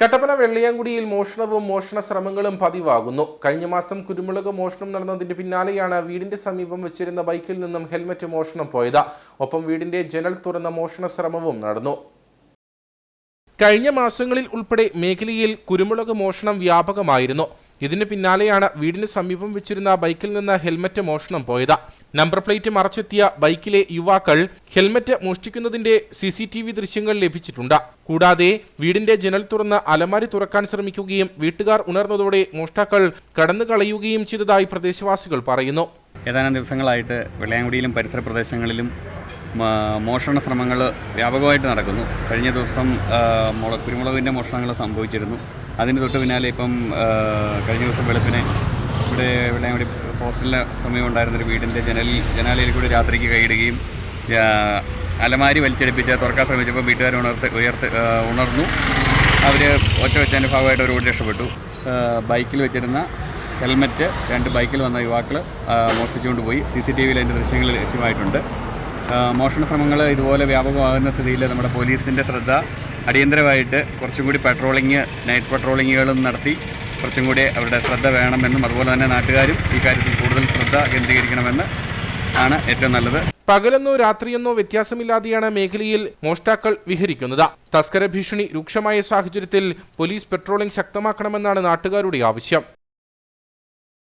കട്ടപ്പന വെള്ളിയാങ്കുടിയിൽ മോഷണവും മോഷണ ശ്രമങ്ങളും പതിവാകുന്നു. കഴിഞ്ഞ മാസം കുരുമുളക് മോഷണം നടന്നതിന്റെ പിന്നാലെയാണ് വീടിന്റെ സമീപം വെച്ചിരുന്ന ബൈക്കിൽ നിന്നും ഹെൽമറ്റ് മോഷണം പോയത്. ഒപ്പം വീടിന്റെ ജനൽ തുറന്ന മോഷണ ശ്രമവും നടന്നു. കഴിഞ്ഞ മാസങ്ങളിൽ ഉൾപ്പെടെ മേഖലയിൽ കുരുമുളക് മോഷണം വ്യാപകമായിരുന്നു. ഇതിന് പിന്നാലെയാണ് വീടിന് സമീപം വെച്ചിരുന്ന ബൈക്കിൽ നിന്ന് ഹെൽമറ്റ് മോഷണം പോയത്. നമ്പർ പ്ലേറ്റ് മറച്ചെത്തിയ ബൈക്കിലെ യുവാക്കൾ ഹെൽമറ്റ് മോഷ്ടിക്കുന്നതിന്റെ സി സി ടി വി ദൃശ്യങ്ങൾ ലഭിച്ചിട്ടുണ്ട്. കൂടാതെ വീടിന്റെ ജനൽ തുറന്ന് അലമാരി തുറക്കാൻ ശ്രമിക്കുകയും വീട്ടുകാർ ഉണർന്നതോടെ മോഷ്ടാക്കൾ കടന്നു കളയുകയും ചെയ്തതായി പ്രദേശവാസികൾ പറയുന്നു. ഏതാനും ദിവസങ്ങളായിട്ട് വെള്ളയാങ്കുടിയിലും പരിസര പ്രദേശങ്ങളിലും മോഷണ ശ്രമങ്ങൾ വ്യാപകമായിട്ട് നടക്കുന്നു. കഴിഞ്ഞ ദിവസം കുരുമുളകിന്റെ മോഷണങ്ങൾ സംഭവിച്ചിരുന്നു. അതിന് തൊട്ട് പിന്നാലെ ഇപ്പം കഴിഞ്ഞ ദിവസം വെളുപ്പിനെ ഇവിടെ ഇവിടെ ഇവിടെ ഹോസ്റ്റലിന്റെ സമയം ഉണ്ടായിരുന്നൊരു വീടിന്റെ ജനലിൽ ജനാലയിൽ കൂടി രാത്രിക്ക് കൈയിടുകയും അലമാരി വലിച്ചെടുപ്പിച്ച് തുറക്കാൻ ശ്രമിച്ചപ്പോൾ വീട്ടുകാർ ഉണർത്ത് ഉയർത്ത് ഉണർന്നു. അവർ ഒറ്റ വെച്ചതിന്റെ ഭാഗമായിട്ട് ഒരു ഓടി രക്ഷപ്പെട്ടു. ബൈക്കിൽ വെച്ചിരുന്ന ഹെൽമറ്റ് രണ്ട് ബൈക്കിൽ വന്ന യുവാക്കൾ മോഷ്ടിച്ചുകൊണ്ട് പോയി. സി സി ടി വിയിൽ അതിന്റെ ദൃശ്യങ്ങൾ ലഭ്യമായിട്ടുണ്ട്. മോഷണ ശ്രമങ്ങൾ ഇതുപോലെ വ്യാപകമാകുന്ന സ്ഥിതിയിൽ നമ്മുടെ പോലീസിന്റെ ശ്രദ്ധ അടിയന്തരമായിട്ട് കുറച്ചും കൂടി പെട്രോളിങ് നൈറ്റ് പെട്രോളിങ്ങുകളും നടത്തി. കുറച്ചും കൂടി അവരുടെ ശ്രദ്ധ വേണമെന്നും അതുപോലെ തന്നെ നാട്ടുകാരും ഈ കാര്യത്തിൽ കൂടുതൽ ശ്രദ്ധ കേന്ദ്രീകരിക്കണമെന്ന് ആണ് ഏറ്റവും നല്ലത്. പകലെന്നോ രാത്രിയെന്നോ വ്യത്യാസമില്ലാതെയാണ് മേഖലയിൽ മോഷ്ടാക്കൾ വിഹരിക്കുന്നത്. തസ്കര ഭീഷണി രൂക്ഷമായ സാഹചര്യത്തിൽ പോലീസ് പെട്രോളിംഗ് ശക്തമാക്കണമെന്നാണ് നാട്ടുകാരുടെ ആവശ്യം.